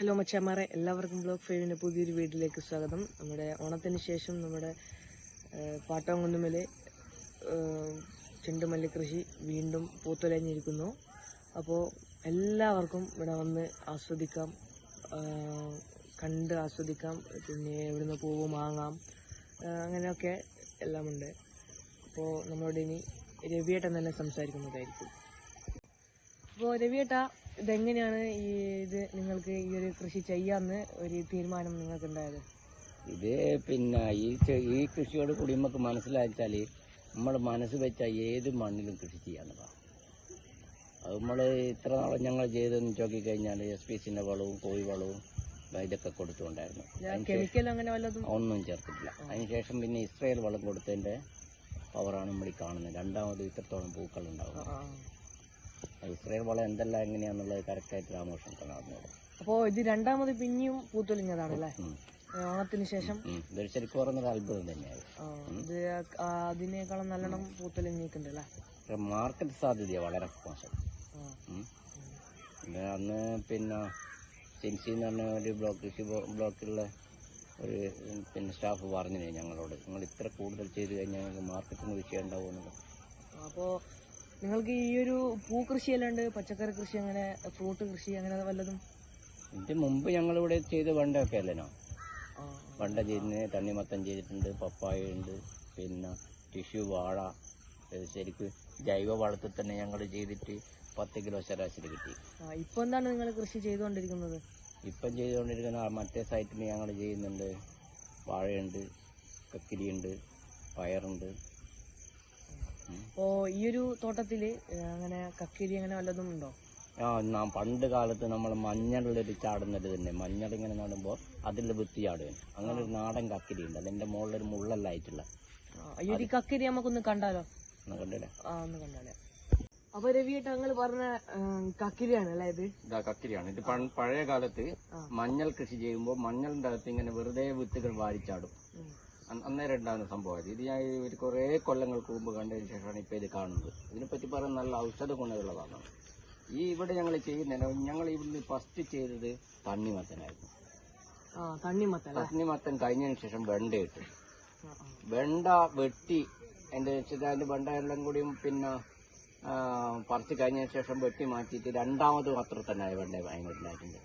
Hello മച്ചാമാരെ എല്ലാവർക്കും blog ഫൈവിന്റെ പുതിയൊരു വീട്ടിലേക്ക് സ്വാഗതം. നമ്മുടെ ഓണത്തിന് ശേഷം നമ്മുടെ പാട്ടോങ്കുന്നുമൽ ചെണ്ടുമല്ലി കൃഷി വീണ്ടും പൂത്തുലഞ്ഞിരിക്കുന്നു. അപ്പോൾ എല്ലാവർക്കും ഇവിടെ വന്ന് ആസ്വദിക്കാം കണ്ട് ആസ്വദിക്കാം പിന്നെ ഇവിടുന്ന് പൂവ് വാങ്ങാം ആ, അങ്ങനെയൊക്കെ എല്ലാമുണ്ട്. അപ്പോൾ നമ്മളോട് ഇനി രവിയേട്ടൻ തന്നെ സംസാരിക്കുന്നതായിരിക്കും. അപ്പോൾ രവിയേട്ടാ ഇതെങ്ങനെയാണ് ഈ ഇത് നിങ്ങൾക്ക് ഈ ഒരു കൃഷി ചെയ്യാന്ന് ഒരു തീരുമാനം നിങ്ങൾക്ക് ഉണ്ടായത് ഇത് പിന്നെ ഈ ഈ കൃഷിയോട് കൂടി നമുക്ക് മനസ്സിലാച്ചാൽ നമ്മൾ മനസ്സ് വെച്ച ഏത് മണ്ണിലും കൃഷി ചെയ്യാവുന്നതാണ് അത് നമ്മൾ ഇത്ര നാളും ഞങ്ങൾ ചെയ്തെന്ന് നോക്കി കഴിഞ്ഞാൽ എസ് പി സിന്റെ വളവും കോഴി വളവും ഇതൊക്കെ കൊടുത്തുകൊണ്ടായിരുന്നു. ഒന്നും ചേർത്തിട്ടില്ല. അതിനുശേഷം പിന്നെ ഇസ്രയേൽ വളം കൊടുത്തതിന്റെ പവറാണ് നമ്മൾ കാണുന്നത്. രണ്ടാമത് ഇത്രത്തോളം പൂക്കൾ ഉണ്ടാവും ഇസ്രയേൽ വളം എന്തെല്ലാം എങ്ങനെയാന്നുള്ളത് കറക്റ്റായിട്ട് രാമകൃഷ്ണൻ കാണുന്നത് അപ്പോ ഇത് രണ്ടാമത് പിന്നെയും പൂത്തൊലിഞ്ഞതാണല്ലേ? അല്ലേ ഓണത്തിന് ശേഷം? ഇതൊരു ശരിക്കും പറഞ്ഞൊരു അത്ഭുതം തന്നെയാണ്. ഇത് അതിനേക്കാളും നല്ലോണം പൂത്തൊലിഞ്ഞിട്ടുണ്ട് അല്ലേ മാർക്കറ്റ് സാധ്യത വളരെ മോശം. പിന്നെ അന്ന് പിന്നെ സിൻസി എന്ന് പറഞ്ഞ ഒരു ബ്ലോക്ക് ബ്ലോക്കിലുള്ള ഒരു പിന്നെ സ്റ്റാഫ് പറഞ്ഞു ഞങ്ങളോട്? നിങ്ങൾ ഇത്ര കൂടുതൽ ചെയ്ത് കഴിഞ്ഞാൽ ഞങ്ങൾക്ക് മാർക്കറ്റിംഗ് വിഷയം ഉണ്ടാവുമെന്നുള്ളത് അപ്പോൾ നിങ്ങൾക്ക് ഈ ഒരു പൂ കൃഷി അല്ലാണ്ട് പച്ചക്കറി കൃഷി അങ്ങനെ ഫ്രൂട്ട് കൃഷി അങ്ങനെ വല്ലതും? ഇതിന് മുമ്പ് ഞങ്ങളിവിടെ ചെയ്ത് വെണ്ടയൊക്കെ അല്ലേനോ വണ്ട ചെയ്തിന് തണ്ണിമത്തൻ ചെയ്തിട്ടുണ്ട് പപ്പായ ഉണ്ട് പിന്നെ ടിഷ്യൂ വാഴ ശരിക്ക് ജൈവ വളത്തിൽ തന്നെ ഞങ്ങൾ ചെയ്തിട്ട് പത്ത് കിലോ ശരാശരി കിട്ടി. ഇപ്പൊ എന്താണ് നിങ്ങൾ കൃഷി ചെയ്തുകൊണ്ടിരിക്കുന്നത്? ഇപ്പം ചെയ്തുകൊണ്ടിരിക്കുന്ന മറ്റേ സൈറ്റിൽ ഞങ്ങൾ ചെയ്യുന്നുണ്ട്. വാഴയുണ്ട് കക്കിരിയുണ്ട് പയറുണ്ട്. അപ്പോ ഈ ഒരു തോട്ടത്തിൽ അങ്ങനെ കക്കിരി അങ്ങനെ വല്ലതും ഉണ്ടോ? ആ നാം പണ്ട് കാലത്ത് നമ്മൾ മഞ്ഞളിലൊരു ചാടുന്നത് തന്നെ മഞ്ഞൾ ഇങ്ങനെ നടുമ്പോൾ അതിൽ വിത്ത് ചാടുകയാണ് അങ്ങനെ ഒരു നാടൻ കക്കിരി ഉണ്ട്. അതിന്റെ മുകളിലൊരു മുള്ളല്ലായിട്ടുള്ള. ആ, ഈ ഒരു കക്കിരി നമുക്കൊന്ന് കണ്ടാലോ? കണ്ടില്ലേ? ആ ഒന്ന് കണ്ടാലേ. അപ്പൊ രവിയേട്ട നിങ്ങൾ പറഞ്ഞ കക്കിരിയാണ് അല്ലേ ഇത്? ഇതാ കക്കിരിയാണ്. ഇത് പഴയ കാലത്ത് മഞ്ഞൾ കൃഷി ചെയ്യുമ്പോൾ മഞ്ഞളിന്റെ അകത്ത് ഇങ്ങനെ വെറുതെ വിത്തുകൾ വാരിച്ചാടും. അന്നേരം ഉണ്ടാകുന്ന സംഭവം ഇത് ഞാൻ ഒരു കുറേ കൊല്ലങ്ങൾക്ക് മുമ്പ് കണ്ടതിന് ശേഷമാണ് ഇപ്പോൾ ഇത് കാണുന്നത്. ഇതിനെപ്പറ്റി പറയാൻ നല്ല ഔഷധ ഗുണമുള്ളതാണ് ഈ ഇവിടെ ഞങ്ങൾ ചെയ്യുന്ന ഞങ്ങൾ ഇവിടുന്ന് ഫസ്റ്റ് ചെയ്തത് തണ്ണിമത്തനായിരുന്നു. തണ്ണിമത്തൻ തണ്ണിമത്തൻ കഴിഞ്ഞതിന് ശേഷം വെണ്ട ഇട്ടു. വെണ്ട വെട്ടി എന്റെ ചിതാന്റെ വെണ്ട എല്ലാം കൂടിയും പിന്നെ പറിച്ച് കഴിഞ്ഞതിന് ശേഷം വെട്ടി മാറ്റിയിട്ട് രണ്ടാമത് മാത്രം തന്നെ വെണ്ട അതിനുണ്ടായിട്ടുണ്ട്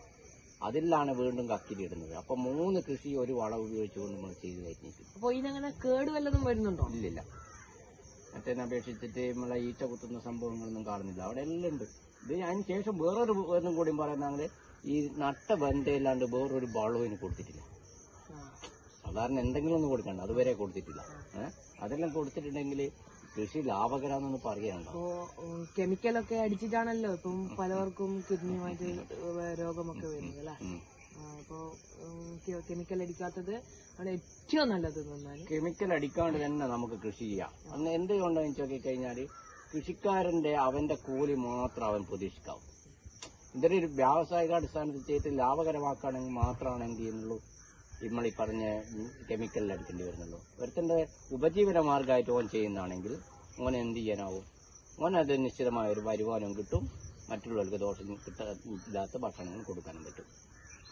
അതിലാണ് വീണ്ടും കക്കിരി ഇടുന്നത്. അപ്പൊ മൂന്ന് കൃഷി ഒരു വളം ഉപയോഗിച്ചുകൊണ്ട് നമ്മൾ ചെയ്തു കഴിഞ്ഞിട്ട് അപ്പൊ ഇതിനങ്ങനെ കേട് വല്ലതും വരുന്നുണ്ടോ? ഇല്ലില്ല. മറ്റേനെ അപേക്ഷിച്ചിട്ട് നമ്മളെ ഈച്ച കുത്തുന്ന സംഭവങ്ങളൊന്നും കാണുന്നില്ല. അവിടെ എല്ലാം ഉണ്ട്. ഇത് അതിന് ശേഷം വേറൊരു ഒന്നും കൂടി പറയുന്നത് ഈ നട്ട ബന്ധയില്ലാണ്ട് വേറൊരു വളവും ഇതിന് കൊടുത്തിട്ടില്ല. സാധാരണ എന്തെങ്കിലും ഒന്നും കൊടുക്കണ്ട. അതുവരെ കൊടുത്തിട്ടില്ല. ഏഹ് അതെല്ലാം കൊടുത്തിട്ടുണ്ടെങ്കിൽ കൃഷി ലാഭകരാന്നൊന്ന് പറയാനുണ്ടോ? അപ്പോ ഒക്കെ കെമിക്കലൊക്കെ അടിച്ചിട്ടാണല്ലോ ഇപ്പം പലവർക്കും കിഡ്നിയുമായിട്ട് രോഗമൊക്കെ വരുന്നത് അല്ലേ. അപ്പോ കെമിക്കൽ അടിക്കാത്തത് ആണ് ഏറ്റവും നല്ലത് കെമിക്കൽ അടിക്കാണ്ട് തന്നെ നമുക്ക് കൃഷി ചെയ്യാം. അന്ന് എന്തുകൊണ്ടാന്ന് ചോക്കി കഴിഞ്ഞാൽ കൃഷിക്കാരന്റെ അവന്റെ കൂലി മാത്രം അവൻ പ്രതീക്ഷിക്കാവും. ഇതൊരു വ്യാവസായിക അടിസ്ഥാനത്തിൽ ചെയ്തിട്ട് ലാഭകരമാക്കുകയാണെങ്കിൽ മാത്രമാണ് എന്ത് ചെയ്യുന്നുള്ളൂ? നമ്മൾ ഈ പറഞ്ഞ കെമിക്കലിൽ അടിക്കേണ്ടി വരുന്നുള്ളൂ. ഒരുത്തന്റെ ഉപജീവന മാർഗമായിട്ട് ഓൻ ചെയ്യുന്നതാണെങ്കിൽ ഓൻ എന്ത് ചെയ്യാനാവും? ഓൻ അത് നിശ്ചിതമായ ഒരു വരുമാനം കിട്ടും മറ്റുള്ളവർക്ക് ദോഷം കിട്ടാത്ത ഭക്ഷണങ്ങൾ കൊടുക്കാനും പറ്റും.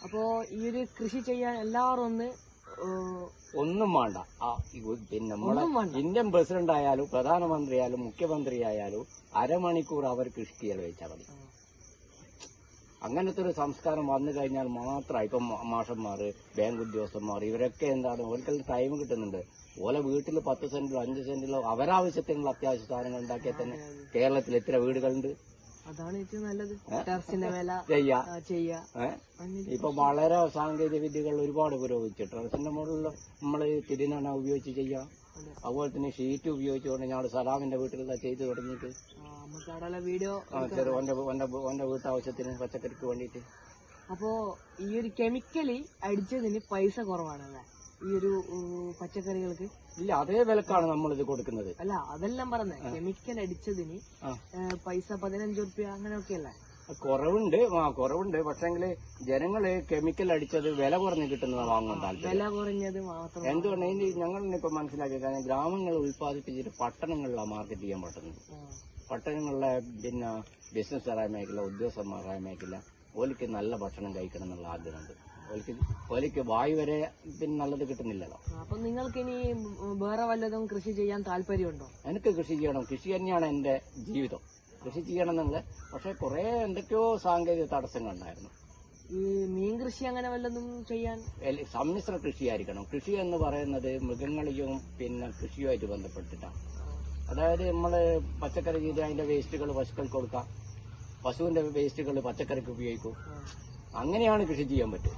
അപ്പോ ഈ ഒരു കൃഷി ചെയ്യാൻ എല്ലാവരും ഒന്ന് ഒന്നും വേണ്ട. ആ പിന്നെ നമ്മളെ ഇന്ത്യൻ പ്രസിഡന്റ് ആയാലും പ്രധാനമന്ത്രി ആയാലും മുഖ്യമന്ത്രി ആയാലും അരമണിക്കൂർ അവർ കൃഷി ചെലവഴിച്ചാൽ മതി. ആ, അങ്ങനത്തെ ഒരു സംസ്കാരം വന്നു കഴിഞ്ഞാൽ മാത്രം ഇപ്പം മാഷന്മാർ ബാങ്ക് ഉദ്യോഗസ്ഥന്മാർ ഇവരൊക്കെ എന്താണ് ഒരിക്കൽ ടൈം കിട്ടുന്നുണ്ട്. ഓലെ വീട്ടിൽ പത്ത് സെന്റിലോ അഞ്ച് സെന്റിലോ അവരാവശ്യത്തിനുള്ള അത്യാവശ്യ സാധനങ്ങൾ ഉണ്ടാക്കിയാൽ തന്നെ കേരളത്തിൽ എത്ര വീടുകളുണ്ട്? അതാണ് ഏറ്റവും നല്ലത്. ടെറസിന്റെ മേല ചെയ്യാ. ഇപ്പൊ വളരെ സാങ്കേതിക വിദ്യകൾ ഒരുപാട് പുരോഗമിച്ചു ടെറസിന്റെ മുകളിൽ നമ്മൾ തിരിനാണ ഉപയോഗിച്ച് ചെയ്യാം. അതെ. അതുപോലെ തന്നെ ഷീറ്റ് ഉപയോഗിച്ചുകൊണ്ട് ഞങ്ങൾ സലാമിന്റെ വീട്ടിലെല്ലാം ചെയ്തു തുടങ്ങിയിട്ട്. നമുക്ക് വീഡിയോ ഓന്റെ വീട്ടാവശ്യത്തിന് പച്ചക്കറിക്ക് വേണ്ടിയിട്ട്. അപ്പോ ഈ ഒരു കെമിക്കലി അടിച്ചതിന് പൈസ കുറവാണല്ലേ ഈ ഒരു പച്ചക്കറികൾക്ക്? ഇല്ല അതേ വിലക്കാണ് നമ്മൾ ഇത് കൊടുക്കുന്നത്. അല്ല അതെല്ലാം പറഞ്ഞേ. കെമിക്കൽ അടിച്ചതിന് പൈസ പതിനഞ്ച് റുപ്യ അങ്ങനെയൊക്കെ അല്ലേ? കുറവുണ്ട് ആ കുറവുണ്ട്. പക്ഷെങ്കിൽ ജനങ്ങൾ കെമിക്കൽ അടിച്ചത് വില കുറഞ്ഞ് കിട്ടുന്നത് വാങ്ങാൻ താല്പര്യം. വില കുറഞ്ഞത് മാത്രം എന്തുകൊണ്ട് ഞങ്ങൾ ഇപ്പൊ മനസ്സിലാക്കിയ കാരണം ഗ്രാമങ്ങൾ ഉൽപ്പാദിപ്പിച്ചിട്ട് പട്ടണങ്ങളിലാണ് മാർക്കറ്റ് ചെയ്യാൻ പറ്റുന്നത്. പട്ടണങ്ങളിലെ പിന്നെ ബിസിനസ്സുകാരായ മേഖല ഉദ്യോഗസ്ഥന്മാരായ മേഖല ഓലിക്ക് നല്ല ഭക്ഷണം കഴിക്കണം എന്നുള്ള ആഗ്രഹമുണ്ട്. ഓലിക്ക് ഓലിക്ക് വായു വരെ പിന്നെ നല്ലത് കിട്ടുന്നില്ലല്ലോ. അപ്പൊ നിങ്ങൾക്ക് ഇനി വേറെ വല്ലതും കൃഷി ചെയ്യാൻ താല്പര്യമുണ്ടോ? എനിക്ക് കൃഷി ചെയ്യണം. കൃഷി തന്നെയാണ് എന്റെ ജീവിതം. കൃഷി ചെയ്യണം എന്നുള്ളത്. പക്ഷെ കുറെ എന്തൊക്കെയോ സാങ്കേതിക തടസ്സങ്ങളുണ്ടായിരുന്നു ഈ മീൻ കൃഷി അങ്ങനെ വല്ലതും ചെയ്യാൻ? സമ്മിശ്ര കൃഷിയായിരിക്കണം. കൃഷി എന്ന് പറയുന്നത് മൃഗങ്ങളെയും പിന്നെ കൃഷിയുമായിട്ട് ബന്ധപ്പെട്ടിട്ടാണ്. അതായത് നമ്മൾ പച്ചക്കറി ചെയ്ത് അതിന്റെ വേസ്റ്റുകൾ പശുക്കൾക്ക് കൊടുക്കാം. പശുവിന്റെ വേസ്റ്റുകൾ പച്ചക്കറിക്ക് ഉപയോഗിക്കും. അങ്ങനെയാണ് കൃഷി ചെയ്യാൻ പറ്റും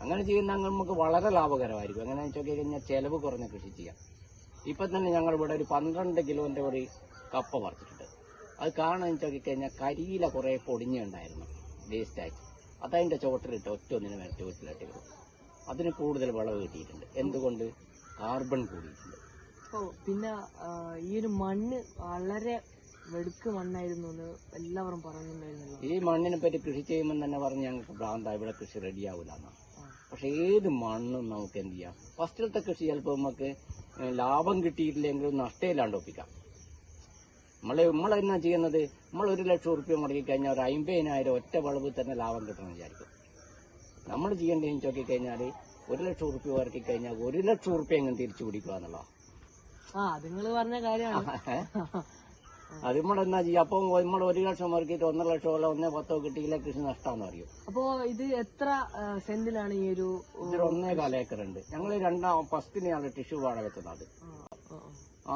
അങ്ങനെ ചെയ്യുന്ന നമുക്ക് വളരെ ലാഭകരമായിരിക്കും. എങ്ങനെ വെച്ചാൽ കഴിഞ്ഞാൽ ചെലവ് കുറഞ്ഞ കൃഷി ചെയ്യാം. ഇപ്പം തന്നെ ഞങ്ങൾ ഇവിടെ ഒരു പന്ത്രണ്ട് കിലോന്റെ ഒരു കപ്പ പറിച്ചിട്ടുണ്ട്. അത് കാണാൻ വെച്ചാൽ കഴിഞ്ഞാൽ കരിയില കുറെ പൊടിഞ്ഞുണ്ടായിരുന്നു വേസ്റ്റായിട്ട്. അതതിന്റെ ചോട്ടിലിട്ട് ഒറ്റ ഒന്നിനു മേലെ ചോട്ടിലിട്ട് കൊടുക്കും. അതിന് കൂടുതൽ വിളവ് കിട്ടിയിട്ടുണ്ട്. എന്തുകൊണ്ട്? കാർബൺ കൂടിയിട്ടുണ്ട്. പിന്നെ ഈ ഒരു മണ്ണ് വളരെ വെടുക്ക് മണ്ണായിരുന്നു എന്ന് എല്ലാവരും പറയുന്നുണ്ടായിരുന്നല്ലോ. ഈ മണ്ണിനെ പറ്റി കൃഷി ചെയ്യുമ്പോൾ തന്നെ പറഞ്ഞ് ഞങ്ങൾക്ക് ഭ്രാന്ത ഇവിടെ കൃഷി റെഡിയാവില്ല എന്നാ. ആ. പക്ഷെ ഏത് മണ്ണും നമുക്ക് എന്ത് ചെയ്യാം? ഫസ്റ്റിലത്തെ കൃഷി ചിലപ്പോൾ നമുക്ക് ലാഭം കിട്ടിയിട്ടില്ലെങ്കിൽ നഷ്ടയില്ലാണ്ട് ഒപ്പിക്കാം. നമ്മൾ എന്നാ ചെയ്യുന്നത്? നമ്മൾ ഒരു ലക്ഷം ഉറുപ്പ്യ മുടക്കി കഴിഞ്ഞാൽ ഒരു അമ്പതിനായിരം ഒറ്റ വളവ് തന്നെ ലാഭം കിട്ടണം വിചാരിക്കും. നമ്മൾ ചെയ്യേണ്ടതെന്ന് ചോക്കി കഴിഞ്ഞാൽ ഒരു ലക്ഷം ഉറുപ്പ്യ മുടക്കി കഴിഞ്ഞാൽ ഒരു ലക്ഷം ഉറുപ്പ്യ എങ്ങനെ തിരിച്ചു പിടിക്കുക എന്നുള്ളതാണ് ആ നിങ്ങൾ പറഞ്ഞ കാര്യമാണ്. അത് നമ്മളെന്നാ ചെയ്യുക അപ്പോൾ നമ്മൾ ഒരു ലക്ഷം വർക്കിട്ട് ഒന്നര ലക്ഷം അല്ല ഒന്നേ പത്തോ കിട്ടിയില്ല കൃഷി നഷ്ടമാണെന്ന് അറിയും. അപ്പോ ഇത് എത്ര സെന്റിലാണ് ഈ ഒരു ഒന്നേ കാല ഏക്കർ ഉണ്ട് ഞങ്ങൾ രണ്ടാം ഫസ്റ്റിനെയാണ് ടിഷ്യൂ ആ,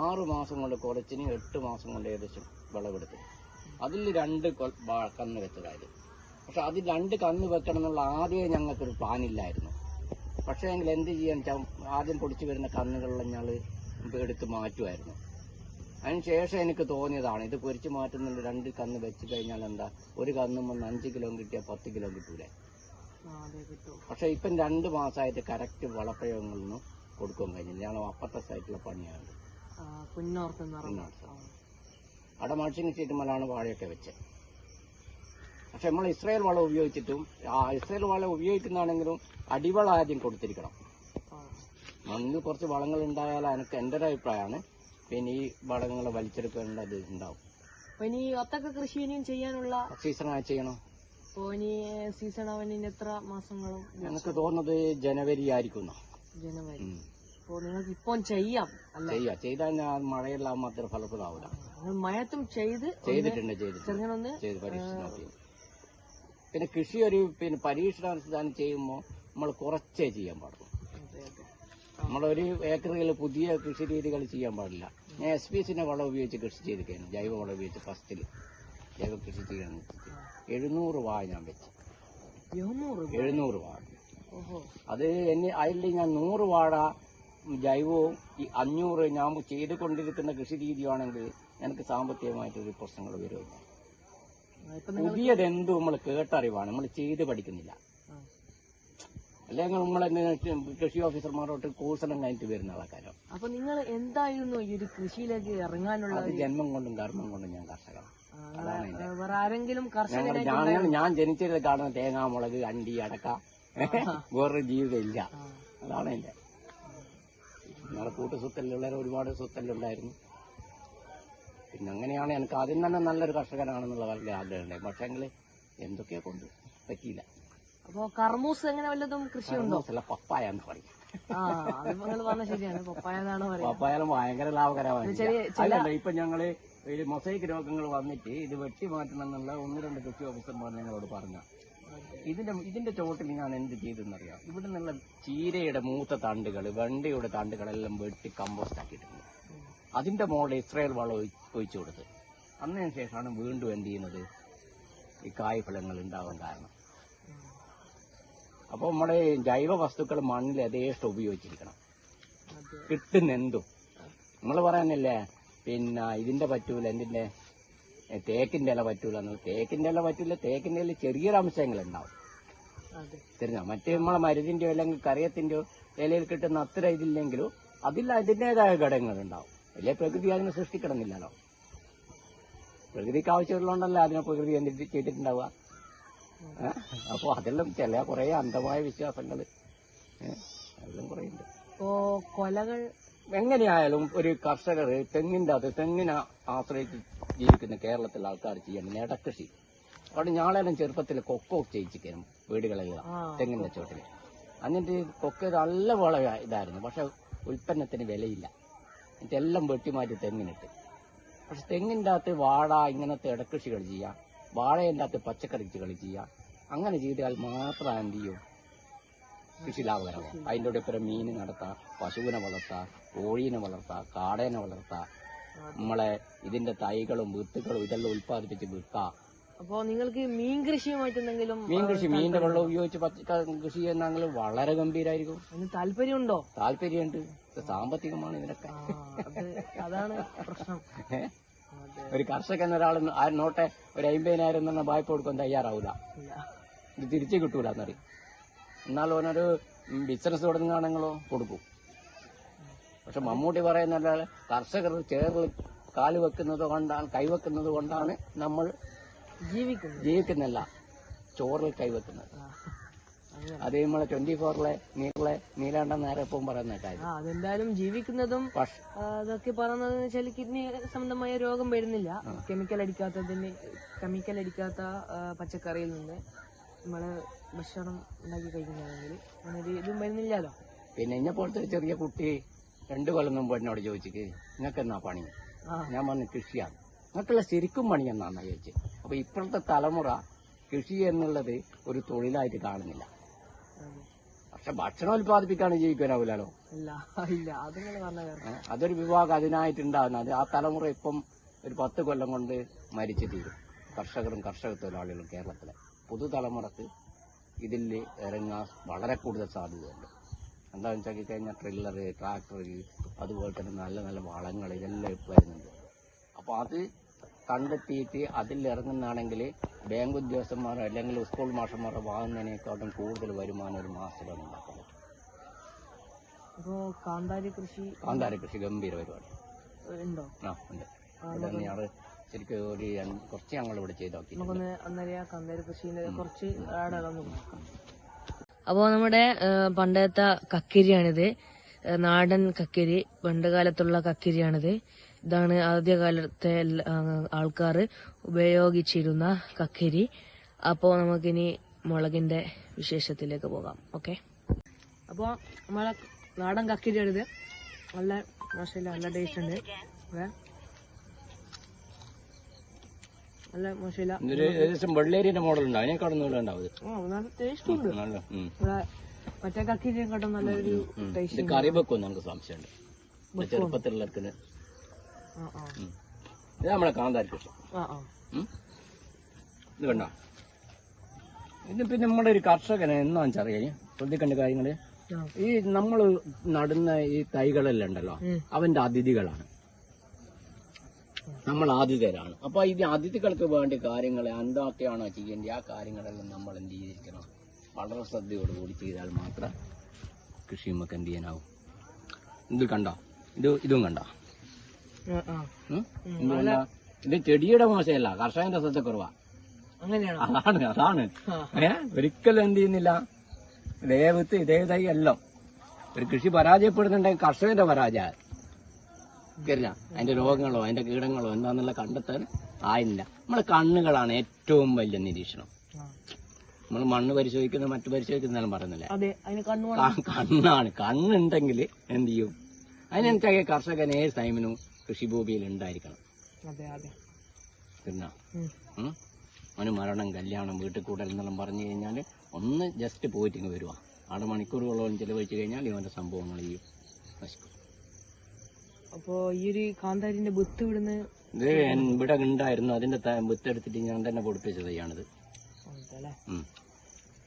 ആറ് മാസം കൊണ്ട് കുറച്ചിന് എട്ട് മാസം കൊണ്ട് ഏകദേശം വിളവെടുത്തു. അതിൽ രണ്ട് കന്ന് വെച്ചതായത്. പക്ഷെ അതിൽ രണ്ട് കന്ന് വെക്കണം എന്നുള്ള ആദ്യമേ ഞങ്ങൾക്കൊരു പ്ലാനില്ലായിരുന്നു. പക്ഷേ എങ്കിൽ എന്ത് ചെയ്യാൻ വെച്ചാൽ ആദ്യം പൊടിച്ചു വരുന്ന കന്നുകളിൽ ഞങ്ങൾ എടുത്ത് മാറ്റുമായിരുന്നു അതിനുശേഷം എനിക്ക് തോന്നിയതാണ് ഇത് പൊരിച്ചു മാറ്റുന്നുണ്ട് രണ്ട് കന്ന് വെച്ച് കഴിഞ്ഞാൽ എന്താ ഒരു കന്നും വന്ന് അഞ്ച് കിലോ കിട്ടിയാൽ പത്ത് കിലോ കിട്ടൂലേ? പക്ഷെ ഇപ്പം രണ്ട് മാസമായിട്ട് കറക്റ്റ് വളപ്രയോഗങ്ങളൊന്നും കൊടുക്കാൻ കഴിഞ്ഞില്ല. ഞങ്ങൾ അപ്പുറത്തെ സൈറ്റിലെ പണിയാണ്. അവിടെ മൾച്ചിങ് ഷീറ്റുമലാണ് വാഴയൊക്കെ വെച്ചത് പക്ഷെ നമ്മൾ ഇസ്രായേൽ വളം ഉപയോഗിച്ചിട്ടും ആ ഇസ്രായേൽ വളം ഉപയോഗിക്കുന്നതാണെങ്കിലും അടിവളം ആദ്യം കൊടുത്തിരിക്കണം. മണ്ണിൽ കുറച്ച് വളങ്ങൾ ഉണ്ടായാൽ എനിക്ക് എന്റെ ഒരു അഭിപ്രായമാണ്. പിന്നെ ഈ വളങ്ങൾ വലിച്ചെടുക്കേണ്ടത് ഉണ്ടാവും. ഇനി ഒത്തക്ക കൃഷി ഇനിയും ചെയ്യാനുള്ള സീസണായി ചെയ്യണോ? ഇനി സീസൺ അവൻ എത്ര മാസങ്ങളും എനിക്ക് തോന്നുന്നത് ജനുവരി ആയിരിക്കും ജനുവരി. അപ്പൊ നിങ്ങൾക്ക് ഇപ്പം ചെയ്യാം ചെയ്യാം. ചെയ്താൽ ഞാൻ മഴയെല്ലാം മാത്രം ഫലപ്രദമാവില്ല. മയത്തും ചെയ്ത് ചെയ്തിട്ടുണ്ട് ചെയ്തിട്ടുണ്ട്. ചെയ്ത് പരീക്ഷണം പിന്നെ കൃഷി ഒരു പിന്നെ പരീക്ഷണം ചെയ്യുമ്പോൾ നമ്മൾ കുറച്ചേ ചെയ്യാൻ പാടുള്ളൂ. നമ്മളൊരു ഏക്കറുകളിൽ പുതിയ കൃഷി രീതികൾ ചെയ്യാൻ പാടില്ല. ഞാൻ എസ് പി എസിന്റെ വളം ഉപയോഗിച്ച് കൃഷി ചെയ്തിരിക്കുകയാണ്. ജൈവ വളം ഉപയോഗിച്ച് ഫസ്റ്റിൽ ജൈവ കൃഷി ചെയ്യണം എഴുന്നൂറ് വാഴ ഞാൻ വെച്ചു. എഴുന്നൂറ് വാഴ അത് എന്നെ അതിൽ ഞാൻ നൂറ് വാഴ ജൈവവും ഈ അഞ്ഞൂറ് ഞാൻ ചെയ്തുകൊണ്ടിരിക്കുന്ന കൃഷി രീതിയാണെങ്കിൽ എനിക്ക് സാമ്പത്തികമായിട്ടൊരു പ്രശ്നങ്ങൾ വരുമില്ല. പുതിയതെന്തും നമ്മൾ കേട്ടറിവാണ്. നമ്മൾ ചെയ്ത് പഠിക്കുന്നില്ല. അല്ലെങ്കിൽ നമ്മൾ കൃഷി ഓഫീസർമാരോട്ട് കോഴ്സെല്ലാം കഴിഞ്ഞിട്ട് വരുന്ന ആൾക്കാരാണ് അപ്പൊ നിങ്ങൾ എന്തായിരുന്നു ഈ ഒരു കൃഷിയിലേക്ക് ഇറങ്ങാനുള്ള അത് ജന്മം കൊണ്ടും കർമ്മം കൊണ്ടും ഞാൻ ഏ, വേറെ ആരെങ്കിലും ഞാൻ ജനിച്ചത് കാണുന്ന തേങ്ങ മുളക് അണ്ടി അടക്ക. വേറൊരു ജീവിതം ഇല്ല. അതാണ് എന്റെ ഞങ്ങളെ കൂട്ടു സ്വത്തല്ലുള്ള ഒരുപാട് സ്വത്തല്ലുണ്ടായിരുന്നു. പിന്നെ അങ്ങനെയാണ് എനിക്ക് ആദ്യം തന്നെ നല്ലൊരു കർഷകനാണെന്നുള്ള വളരെ ആഗ്രഹമുണ്ടായി പക്ഷേങ്കിൽ എന്തൊക്കെയോ കൊണ്ട് പറ്റിയില്ല. അപ്പൊ കർമൂസ് എങ്ങനെ വല്ലതും കൃഷിയുണ്ടോ? ഉണ്ടോ പപ്പായ എന്ന് പറയും ആ അത് നിങ്ങൾ പറഞ്ഞ ശരിയാണ്. പപ്പായ എന്നാണ് പറയുന്നത് പപ്പായാലും ഭയങ്കര ലാഭകരമാണ് ഇപ്പൊ ഞങ്ങൾ ഈ മൊസൈക്ക് രോഗങ്ങൾ വന്നിട്ട് ഇത് വെട്ടി മാറ്റണം എന്നുള്ള ഒന്ന് രണ്ട് കൃഷി ഓഫീസർമാർ ഞങ്ങളോട് പറഞ്ഞ ഇതിന്റെ ഇതിന്റെ ചോട്ടിൽ ഞാൻ എന്ത് ചെയ്തെന്നറിയാം? ഇവിടെ നിന്നുള്ള ചീരയുടെ മൂത്ത തണ്ടുകൾ വെണ്ടയുടെ തണ്ടുകളെല്ലാം വെട്ടി കമ്പോസ്റ്റ് ആക്കിയിട്ടുണ്ട്. അതിന്റെ മുകളിൽ ഇസ്രായേൽ വളം ഒഴി- ഒഴിച്ചു കൊടുത്ത്. അന്നതിന് ശേഷമാണ് വീണ്ടും എന്ത് ചെയ്യുന്നത്? ഈ കായ്ഫലങ്ങൾ ഉണ്ടാവാൻ കാരണം. അപ്പോൾ നമ്മുടെ ജൈവ വസ്തുക്കൾ മണ്ണിൽ യഥേഷ്ടം ഉപയോഗിച്ചിരിക്കണം. കിട്ടുന്നെന്തും. കിട്ടുന്ന എന്തും നമ്മൾ പറയാനല്ലേ പിന്നെ ഇതിന്റെ പറ്റൂല എന്തിന്റെ? തേക്കിന്റെ ഇല പറ്റൂല എന്ന്. തേക്കിന്റെ ഇല പറ്റൂല തേക്കിന്റെ ഇല ചെറിയൊരു അംശങ്ങൾ ഉണ്ടാവും തിരിഞ്ഞ? മറ്റേ നമ്മളെ മരുതിന്റെയോ അല്ലെങ്കിൽ കറിയത്തിന്റെയോ ഇലയിൽ കിട്ടുന്ന അത്ര ഇതില്ലെങ്കിലും അതിൽ അതിന്റെതായ ഘടകങ്ങൾ ഉണ്ടാവും വലിയ പ്രകൃതി അതിനെ സൃഷ്ടിക്കണമെന്നില്ലല്ലോ. പ്രകൃതിക്ക് ആവശ്യമുള്ളതുകൊണ്ടല്ല അതിനെ പ്രകൃതി എന്തിട്ട് ചെയ്തിട്ടുണ്ടാവുക. അപ്പൊ അതെല്ലാം ചില കുറെ അന്ധമായ വിശ്വാസങ്ങൾ. അതെല്ലാം കുറെ ഉണ്ട് കൊലകൾ. എങ്ങനെയായാലും ഒരു കർഷകർ തെങ്ങിന്റെ അത് തെങ്ങിനെ ആശ്രയിച്ച് ജീവിക്കുന്ന കേരളത്തിലെ ആൾക്കാർ ചെയ്യണം നെടക്കൃഷി അവിടെ ഞാളെല്ലാം ചെറുപ്പത്തിൽ കൊക്കോ ചെയ്യിച്ചിരിക്കും വീടുകളെല്ലാം തെങ്ങിന്റെ ചോട്ടിൽ എന്നിട്ട് കൊക്ക നല്ല വള ഇതായിരുന്നു പക്ഷെ ഉൽപ്പന്നത്തിന് വിലയില്ല. എന്നിട്ട് എല്ലാം വെട്ടിമാറ്റി തെങ്ങിനിട്ട്. പക്ഷെ തെങ്ങിന്റെ അകത്ത് വാഴ ഇങ്ങനത്തെ ഇടക്കൃഷികൾ ചെയ്യാം. വാഴേന്റെ അകത്ത് പച്ചക്കറികൾ ചെയ്യാം. അങ്ങനെ ചെയ്താൽ മാത്രം ചെയ്യും? കൃഷി ലാഭകരമാണ് അതിന്റെ കൂടെ ഇപ്പം മീൻ നടത്താം പശുവിനെ വളർത്താം കോഴീനെ വളർത്താം കാടേനെ വളർത്താം. നമ്മളെ ഇതിന്റെ തൈകളും വിത്തുകളും ഇതെല്ലാം ഉൽപ്പാദിപ്പിച്ച് വിൽക്കാം. അപ്പോ നിങ്ങൾക്ക് മീൻ കൃഷിയുമായിട്ട് എന്തെങ്കിലും മീൻ കൃഷി മീനിന്റെ വെള്ളം ഉപയോഗിച്ച് പച്ച കൃഷി ചെയ്യുന്നെങ്കിൽ വളരെ ഗംഭീരമായിരിക്കും അതിന് താല്പര്യമുണ്ടോ? താല്പര്യമുണ്ട്. സാമ്പത്തികമാണ് ഇതിനൊക്കെ. അത് അതാണ് പ്രശ്നം. ഒരു കർഷകൻ ഒരാൾ നോട്ടെ ഒരു അമ്പതിനായിരം തന്നെ വായ്പ കൊടുക്കാൻ തയ്യാറാവില്ല ഇല്ല ഇത് തിരിച്ചു കിട്ടൂല എന്നറിയും എന്നാൽ ഓനൊരു ബിസിനസ് തുടങ്ങുകയാണെങ്കിലോ കൊടുക്കും. പക്ഷെ മമ്മൂട്ടി പറയുന്ന കർഷകർ ചേറിൽ കാൽ വെക്കുന്നത് കൊണ്ടാണ് കൈവെക്കുന്നത് കൊണ്ടാണ് നമ്മൾ ജീവിക്കുന്നു ജീവിക്കുന്നില്ല ചോറിൽ കൈവെക്കുന്നത് അത് നമ്മളെ ട്വന്റി ഫോറിലെ നീറിലെ നീലാണ്ട നേരപ്പം പറയുന്ന കാര്യം. അതെന്തായാലും ജീവിക്കുന്നതും അതൊക്കെ പറയുന്നത് വെച്ചാൽ കിഡ്നി സംബന്ധമായ രോഗം വരുന്നില്ല. കെമിക്കൽ അടിക്കാത്തതിന് കെമിക്കൽ അടിക്കാത്ത പച്ചക്കറിയിൽ നിന്ന് നമ്മൾ ഭക്ഷണം ഉണ്ടാക്കി കഴിക്കുന്നതാണെങ്കിൽ അങ്ങനെ ഇതും വരുന്നില്ലല്ലോ. പിന്നെ ഇന്നെ പോലത്തെ ചെറിയ കുട്ടി രണ്ടു കൊല്ലം മുമ്പ് എന്നോട് ചോദിച്ചിക്ക് നിങ്ങൾക്ക് എന്നാ പണി ഞാൻ പറഞ്ഞു കൃഷിയാണ്. നിങ്ങൾക്കുള്ള ശരിക്കും പണി എന്നാണ് ചോദിച്ചത് അപ്പൊ ഇപ്പോഴത്തെ തലമുറ കൃഷി എന്നുള്ളത് ഒരു തൊഴിലായിട്ട് കാണുന്നില്ല. പക്ഷെ ഭക്ഷണം ഉൽപ്പാദിപ്പിക്കാണ് ജീവിക്കാനാവില്ലല്ലോ അതൊരു വിഭാഗം അതിനായിട്ടുണ്ടാകുന്ന അത് ആ തലമുറ ഇപ്പം ഒരു പത്ത് കൊല്ലം കൊണ്ട് മരിച്ചു തീരും. കർഷകരും കർഷക തൊഴിലാളികളും കേരളത്തിലെ. പുതുതലമുറക്ക് ഇതിൽ ഇറങ്ങാൻ വളരെ കൂടുതൽ സാധ്യതയുണ്ട്. എന്താണെന്ന് വെച്ചാൽ കഴിഞ്ഞാൽ ട്രില്ലർ ട്രാക്ടർ അതുപോലെ തന്നെ നല്ല നല്ല വളങ്ങൾ ഇതെല്ലാം ഇപ്പം വരുന്നുണ്ട്. അപ്പോൾ അത് കണ്ടെത്തിയിട്ട് അതിൽ ഇറങ്ങുന്നതാണെങ്കിൽ ബാങ്ക് ഉദ്യോഗസ്ഥന്മാർ അല്ലെങ്കിൽ സ്കൂൾ മാഷന്മാരോ വാങ്ങുന്നതിനേക്കാളും കൂടുതൽ വരുമാനം ഒരു മാസത്തിലാണ് ഉണ്ടാക്കുന്നത് അപ്പോ കാന്താരി കൃഷി കാന്താരി കൃഷി ഗംഭീര പരിപാടി. ഉണ്ടോ? ആ ഉണ്ട്. ശരിക്കും ഒരു കുറച്ച് ഞങ്ങൾ ഇവിടെ ചെയ്ത് നോക്കി നമുക്കൊന്ന് അന്നേരം കാന്താരി കൃഷിന്റെ കുറച്ച് നോക്കാം. അപ്പോൾ നമ്മുടെ പണ്ടത്തെ കക്കിരിയാണിത്. നാടൻ കക്കിരി പണ്ട് കാലത്തുള്ള കക്കിരിയാണിത്. ഇതാണ് ആദ്യകാലത്തെ ആൾക്കാർ ഉപയോഗിച്ചിരുന്ന കക്കരി. അപ്പോൾ നമുക്കിനി മുളകിന്റെ വിശേഷത്തിലേക്ക് പോകാം. ഓക്കെ? അപ്പോൾ നമ്മളെ നാടൻ കക്കിരിയാണിത് നല്ല മോശമില്ല നല്ല ടേസ്റ്റ് ഉണ്ട്? നല്ല മോശമില്ല മറ്റേ മോഡൽ ഉണ്ട് അതിനേക്കാളും നല്ല ടേസ്റ്റ് ഉണ്ട്. നല്ല ഉം. ഇവിടെ മറ്റേ കക്കിരിയെക്കാട്ടും നല്ലൊരു ടേസ്റ്റ് ഇത് കറി വെക്കും നമുക്ക് സംശയമുണ്ട്. ഇത് ചെറുപ്പത്തിലുള്ളതിന് ആ ആ ഉം. ഇത് നമ്മളെ കാന്താരി കൃഷി ആ ആ. ഉം. ഇത് കണ്ടോ? ഇത് പിന്നെ നമ്മുടെ ഒരു കർഷകന് എന്നാന്ന് വെച്ചറിയാം? ശ്രദ്ധിക്കേണ്ട കാര്യങ്ങൾ. ഈ നമ്മൾ നടുന്ന ഈ തൈകളെല്ലാം ഉണ്ടല്ലോ. അവന്റെ അതിഥികളാണ്. നമ്മൾ ആതിഥരാണ് അപ്പൊ ഈ അതിഥികൾക്ക് വേണ്ടി കാര്യങ്ങൾ എന്തൊക്കെയാണോ ചെയ്യേണ്ടത്? ആ കാര്യങ്ങളെല്ലാം നമ്മൾ എന്ത് ചെയ്തിരിക്കണം? വളരെ ശ്രദ്ധയോടുകൂടി ചെയ്താൽ മാത്രം കൃഷി നമുക്ക് എന്ത് ചെയ്യാനാവും. ഇത് കണ്ടോ? ഇത് ഇതും കണ്ടോ? ഇത് ചെടിയുടെ മോശമല്ല. കർഷകന്റെ സ്വത്ത് കുറവാ. അങ്ങനെയാണോ? അതാണ് അതാണ്. ഏ? ഒരിക്കലും എന്ത് ചെയ്യുന്നില്ല. ദേവത്ത് വിത്ത് ഇതേ തൈ എല്ലാം. ഒരു കൃഷി പരാജയപ്പെടുന്നുണ്ടെങ്കിൽ കർഷകന്റെ പരാജയ. അതിന്റെ രോഗങ്ങളോ അതിന്റെ കീടങ്ങളോ എന്താന്നുള്ള കണ്ടെത്താൻ ആയില്ല. നമ്മളെ കണ്ണുകളാണ് ഏറ്റവും വലിയ നിരീക്ഷണം. നമ്മൾ മണ്ണ് പരിശോധിക്കുന്നത് മറ്റു പരിശോധിക്കുന്നതെല്ലാം പറയുന്നില്ല? കണ്ണാണ്. കണ്ണുണ്ടെങ്കിൽ എന്ത് ചെയ്യും? അതിനനുസരിച്ച് കർഷകൻ ഏത് ടൈമിനും കൃഷിഭൂമിയിൽ ഉണ്ടായിരിക്കണം. പിന്നെ? അവന് മരണം കല്യാണം വീട്ടിൽ കൂടൽ എന്നെല്ലാം പറഞ്ഞു കഴിഞ്ഞാൽ ഒന്ന് ജസ്റ്റ് പോയിട്ട് ഇങ്ങ് വരുവാ. അവിടെ മണിക്കൂറുകളോളം ചിലവഴിച്ചു കഴിഞ്ഞാൽ ഇവന്റെ സംഭവങ്ങൾ ഈ നശിക്കും. അപ്പോ ഈ ഒരു കാന്താരിന്റെ വിത്ത് വിടുന്ന ഇത് എൻ- ഇവിടെ ഉണ്ടായിരുന്നു. അതിന്റെ ബുത്ത് വിത്തെടുത്തിട്ട് ഞാൻ തന്നെ പൊടിപ്പിച്ചത്.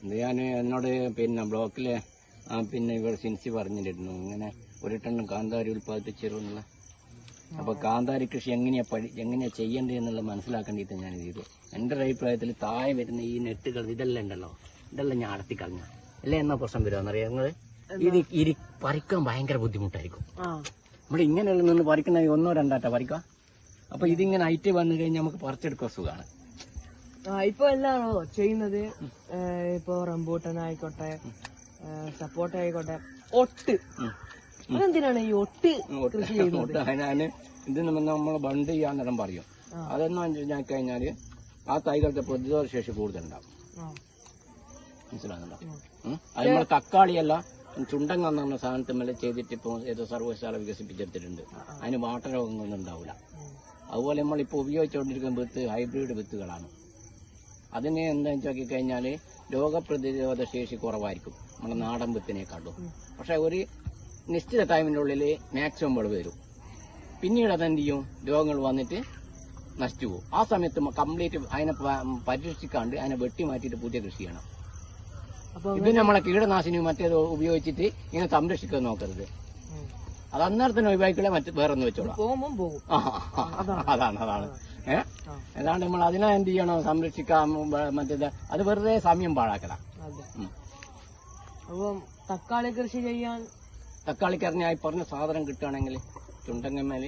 ഇത് ഞാൻ എന്നോട് പിന്നെ ബ്ലോക്കിലെ പിന്നെ ഇവിടെ സിൻസി പറഞ്ഞിട്ടുണ്ടായിരുന്നു ഇങ്ങനെ ഒരു ടണ്ണം കാന്താരി ഉൽപ്പാദിപ്പിച്ചു തരുമെന്നുള്ള അപ്പൊ കാന്താരി കൃഷി എങ്ങനെയാ പഠി എങ്ങനെയാ ചെയ്യേണ്ടത് എന്നുള്ളത് മനസ്സിലാക്കേണ്ടിട്ട് ഞാൻ ചെയ്തു. എന്റെ ഒരു അഭിപ്രായത്തിൽ താഴെ വരുന്ന ഈ നെറ്റുകൾ ഇതെല്ലാം ഉണ്ടല്ലോ. ഇതെല്ലാം ഞാൻ അടത്തി കളഞ്ഞ അല്ലേ? എന്നാ പ്രശ്നം വരുമെന്നറിയാം നിങ്ങൾ? ഇത് ഇരി പറിക്കാൻ ഭയങ്കര ബുദ്ധിമുട്ടായിരിക്കും. നമ്മൾ ഇങ്ങനെയുള്ള നിന്ന് പറിക്കുന്ന ഒന്നോ രണ്ടാട്ട പറിക്കുക അപ്പൊ ഇതിങ്ങനെ ഐറ്റ് വന്നു കഴിഞ്ഞാൽ നമുക്ക് പറിച്ചെടുക്കാൻ സുഖമാണ് ഇപ്പൊ എല്ലാണോ ചെയ്യുന്നത്? ഇപ്പൊ റംബൂട്ടൻ ആയിക്കോട്ടെ സപ്പോർട്ട് ആയിക്കോട്ടെ ഒട്ട്. അതെന്തിനാണ് ഈ ഒട്ട് കൃഷി ചെയ്യുന്നത്? ഞാൻ ഇത് നമ്മൾ ബണ്ട് ചെയ്യാൻ നേരം പറയും. അതെന്നാ ഞാൻ കഴിഞ്ഞാൽ ആ തൈകളുടെ പ്രതിരോധ ശേഷി കൂടുതലുണ്ടാവും മനസ്സിലാകുന്നുണ്ടോ? അത് നമ്മൾ തക്കാളിയല്ല ചുണ്ടങ്ങ എന്ന് പറഞ്ഞ സാധനത്തിന്മേലെ ചെയ്തിട്ട് ഇപ്പോൾ ഏതോ സർവകലാശാല വികസിപ്പിച്ചെടുത്തിട്ടുണ്ട്. അതിന് വാട്ടരോഗങ്ങളൊന്നും ഉണ്ടാവില്ല അതുപോലെ നമ്മൾ ഇപ്പോൾ ഉപയോഗിച്ചുകൊണ്ടിരിക്കുന്ന വിത്ത് ഹൈബ്രിഡ് വിത്തുകളാണ്. അതിനെ എന്താണെന്ന് നോക്കി കഴിഞ്ഞാൽ രോഗപ്രതിരോധ ശേഷി കുറവായിരിക്കും. നമ്മുടെ നാടൻ വിത്തിനെക്കാട്ടും. പക്ഷെ ഒരു നിശ്ചിത ടൈമിനുള്ളിൽ ഉള്ളിൽ മാക്സിമം വിളവ് വരും. പിന്നീട് അതെന്ത് ചെയ്യും? രോഗങ്ങൾ വന്നിട്ട് നശിച്ചു പോകും ആ സമയത്ത് കംപ്ലീറ്റ് അതിനെ പരിരക്ഷിക്കാണ്ട് അതിനെ വെട്ടി മാറ്റിയിട്ട് പുതിയ കൃഷി ചെയ്യണം. അപ്പൊ ഇത് നമ്മളെ കീടനാശിനി മറ്റേത് ഉപയോഗിച്ചിട്ട് ഇങ്ങനെ സംരക്ഷിക്കാൻ നോക്കരുത്. അത് അത് തന്നെ ഒഴിവാക്കിയാലേ മറ്റു വേറെ ഒന്ന് വെച്ചോളാം അതാണ്. അതാണ് ഏഹ് അതാണ് നമ്മൾ അതിനെ എന്ത് ചെയ്യണം? സംരക്ഷിക്കാം ബ- മറ്റേത്. അത് വെറുതെ സമയം പാഴാക്കല. അപ്പം തക്കാളി കൃഷി ചെയ്യാൻ തക്കാളിക്കറിഞ്ഞ ഈ പറഞ്ഞ സാധനം കിട്ടുകയാണെങ്കിൽ ചുണ്ടങ്ങമ്മേൽ.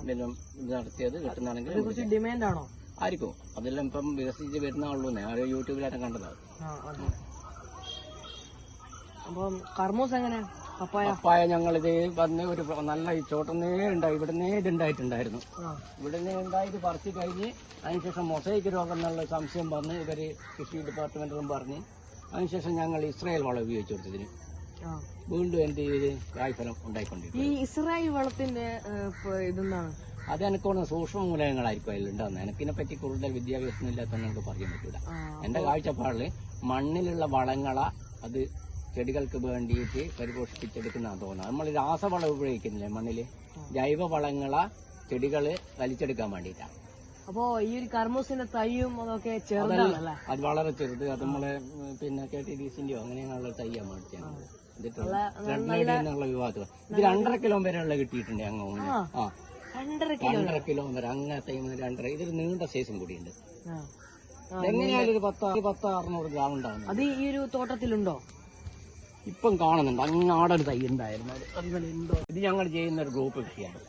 എന്തെങ്കിലും ഇത് നടത്തിയത് കിട്ടുന്നതാണെങ്കിൽ ഡിമാൻഡ് ആണോ ആയിരിക്കും. അതെല്ലാം ഇപ്പം വികസിച്ച് വരുന്ന ആളു ഞാൻ യൂട്യൂബിലായിട്ട് കണ്ടതാണ് അപ്പം കർമ്മൂസ് എങ്ങനെ? പപ്പായ? പപ്പായ ഞങ്ങളിത് വന്ന് ഒരു നല്ല ഈ ചോട്ടന്നേ ഉണ്ടായി ഇവിടുന്നേ ഇതുണ്ടായിട്ടുണ്ടായിരുന്നു ഇവിടുന്ന് ഉണ്ടായിട്ട് പറിച്ച് കഴിഞ്ഞ് അതിനുശേഷം മൊസൈക്ക് രോഗം എന്നുള്ള സംശയം വന്ന് ഇവർ കൃഷി ഡിപ്പാർട്ട്മെന്റിലും പറഞ്ഞ് അതിനുശേഷം ഞങ്ങൾ ഇസ്രായേൽ വളം ഉപയോഗിച്ചു കൊടുത്തതിന്. വീണ്ടും എന്ത് ചെയ്ത്? കായ്ഫലം ഉണ്ടായിക്കൊണ്ടിരിക്കും ഈ ഇസ്രായേൽ വളത്തിന്റെ ഇതെന്നാണ് അത് എനിക്കോന്ന് സൂക്ഷ്മ മൂലകങ്ങളായിരിക്കും അതിലുണ്ടാകുന്നത് എനിക്കിനെ പറ്റി കൂടുതൽ വിദ്യാഭ്യാസം ഇല്ലാത്ത നമുക്ക് പറയാൻ പറ്റൂല. എന്റെ കാഴ്ചപ്പാടിൽ മണ്ണിലുള്ള വളങ്ങള അത് ചെടികൾക്ക് വേണ്ടിയിട്ട് പരിപോഷിപ്പിച്ചെടുക്കുന്നതാണ് തോന്നുന്നത് നമ്മൾ രാസവളം ഉപയോഗിക്കുന്നില്ലേ മണ്ണിൽ? ജൈവ വളങ്ങള ചെടികൾ വലിച്ചെടുക്കാൻ വേണ്ടിയിട്ടാണ്. അപ്പോ ഈ ഒരു കർമ്മൂസിന്റെ തൈയും അതൊക്കെ ചെറുതാണല്ലേ? അത് വളരെ ചെറുത്. അത് നമ്മളെ പിന്നെ കെ ടി ഡി സിന്റെയോ അങ്ങനെയുള്ള തൈയാണ് ലൈഡി എന്നുള്ള വിവാദം ഇത് രണ്ടര കിലോ വരെയുള്ള കിട്ടിയിട്ടുണ്ട് അങ്ങ് ആ. രണ്ടര കിലോ. വരെ അങ്ങനത്തെ രണ്ടര ഇതൊരു നീണ്ട സൈസും കൂടിയുണ്ട്. എങ്ങനെയായാലും ഒരു പത്ത് പത്ത് അറുന്നൂറ് ഗ്രാം ഉണ്ടാവും. അത് ഈ ഒരു തോട്ടത്തിലുണ്ടോ? ഇപ്പം കാണുന്നുണ്ട്. അങ്ങാടൊരു തൈ ഉണ്ടായിരുന്നു. അത്? ഇത് ഞങ്ങൾ ചെയ്യുന്ന ഒരു ഗ്രൂപ്പ് കൃഷിയാണ്.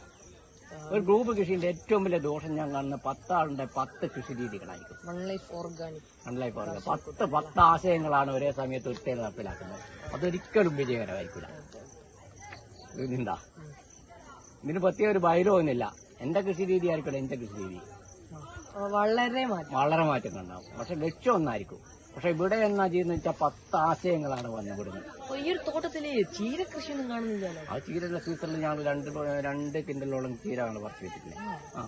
ഒരു ഗ്രൂപ്പ് കൃഷിന്റെ ഏറ്റവും വലിയ ദോഷം ഞാൻ കാണുന്ന പത്താളുടെ പത്ത് കൃഷി രീതികളായിരിക്കും ഓർഗാനിക് പത്ത് പത്ത് ആശയങ്ങളാണ് ഒരേ സമയത്ത് ഒറ്റയിൽ നടപ്പിലാക്കുന്നത്. അതൊരിക്കലും വിജയകരമായിരിക്കില്ല. ഇതെന്താ ഇതിന് പ്രത്യേക ഒരു ബൈരമൊന്നുമില്ല എന്റെ കൃഷി രീതി ആയിരിക്കില്ല എന്റെ കൃഷി രീതി വളരെ മാറ്റം. വളരെ മാറ്റം ഉണ്ടാവും പക്ഷെ ലക്ഷ്യം ഒന്നായിരിക്കും. പക്ഷെ ഇവിടെ എന്നാ ചെയ്യുന്ന വെച്ചാൽ പത്ത് ആശയങ്ങളാണ് വന്നുവിടുന്നത് ഈ ഒരു തോട്ടത്തിൽ ചീര കാണുന്നില്ലല്ലോ ആ ചീരയുടെ സീസണിൽ ഞങ്ങൾ രണ്ട് രണ്ട് കിൻഡലോളം ചീരയാണ് പറിച്ചു വെച്ചിട്ടുള്ളത് ആ.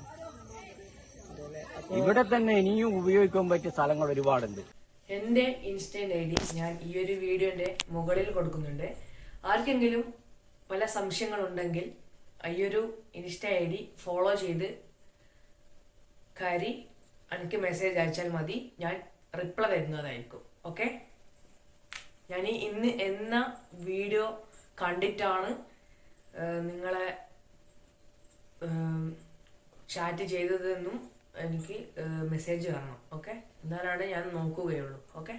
ഇവിടെ തന്നെ ഇനിയും ഉപയോഗിക്കാൻ പറ്റിയ സ്ഥലങ്ങൾ ഒരുപാടുണ്ട്. എന്റെ ഇൻസ്റ്റന്റ് ഐ ഡി ഞാൻ ഈ ഒരു വീഡിയോന്റെ മുകളിൽ കൊടുക്കുന്നുണ്ട്. ആർക്കെങ്കിലും പല സംശയങ്ങളുണ്ടെങ്കിൽ ഈ ഒരു ഇൻസ്റ്റ ഐ ഡി ഫോളോ ചെയ്ത് കാരി എനിക്ക് മെസ്സേജ് അയച്ചാൽ മതി. ഞാൻ റിപ്ലൈ തരുന്നതായിരിക്കും. ഓക്കെ? ഞാൻ ഇന്ന് എന്ന വീഡിയോ കണ്ടിട്ടാണ് നിങ്ങളെ ചാറ്റ് ചെയ്തതെന്നും എനിക്ക് മെസ്സേജ് തരണം ഓക്കെ? എന്നാലാണ് ഞാൻ നോക്കുകയുള്ളൂ. ഓക്കെ?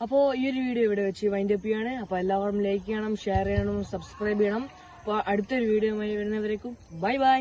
അപ്പോൾ ഈ ഒരു വീഡിയോ ഇവിടെ വെച്ച് വൈൻഡ് അപ്പ് ചെയ്യാണ്. അപ്പോൾ എല്ലാവരും ലൈക്ക് ചെയ്യണം ഷെയർ ചെയ്യണം സബ്സ്ക്രൈബ് ചെയ്യണം. അപ്പോൾ അടുത്തൊരു വീഡിയോയുമായി വരുന്നവരേക്കും ബൈ ബൈ